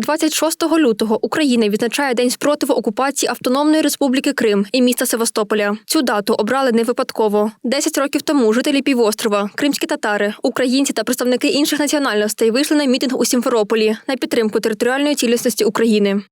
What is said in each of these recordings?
26 лютого Україна відзначає День спротиву окупації Автономної Республіки Крим і міста Севастополя. Цю дату обрали не випадково. Десять років тому жителі півострова, кримські татари, українці та представники інших національностей вийшли на мітинг у Сімферополі на підтримку територіальної цілісності України.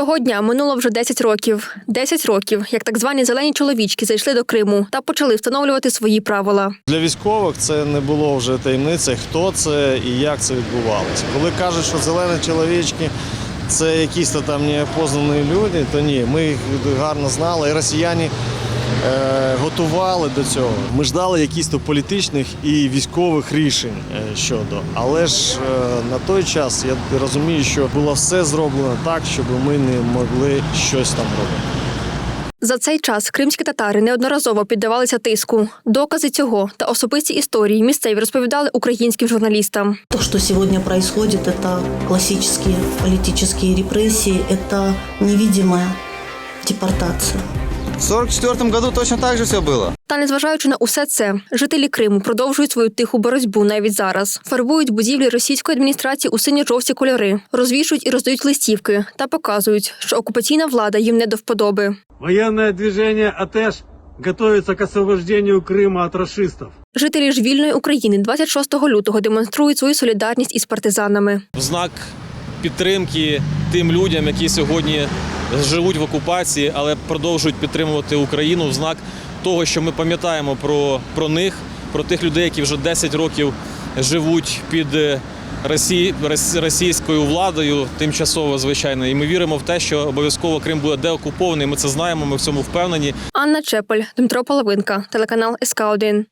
Того дня минуло вже 10 років. 10 років, як так звані зелені чоловічки зайшли до Криму та почали встановлювати свої правила. Для військових це не було вже таємниця, хто це і як це відбувалося. Коли кажуть, що зелені чоловічки це якісь то там неопознані люди, то ні, ми їх гарно знали. І росіяни готували до цього. Ми ждали якісь то політичних і військових рішень е, щодо. Але ж е, на той час я розумію, що було все зроблено так, щоб ми не могли щось там робити. За цей час кримські татари неодноразово піддавалися тиску. Докази цього та особисті історії місцеві розповідали українським журналістам. То, что сегодня происходит, это классические политические репрессии, это невидимая депортация. В 44 году точно так же все было. Та незважаючи на усе це, жителі Криму продовжують свою тиху боротьбу навіть зараз. Фарбують будівлі російської адміністрації у синьо-жовті кольори, розвішують і роздають листівки та показують, що окупаційна влада їм не до вподоби. Военное движение АТЭШ готовится к освобождению Крыма от расистов. Жителі ж вільної України 26 лютого демонструють свою солідарність із партизанами. в знак підтримки тим людям, які сьогодні живуть в окупації, але продовжують підтримувати Україну, в знак того, що ми пам'ятаємо про, про них, про тих людей, які вже 10 років живуть під е, Росі... рос- російською владою, тимчасово, звичайно. І ми віримо в те, що обов'язково Крим буде деокупований. Ми це знаємо, ми в цьому впевнені. Анна Чепель, Дмитро Половинка, телеканал СК 1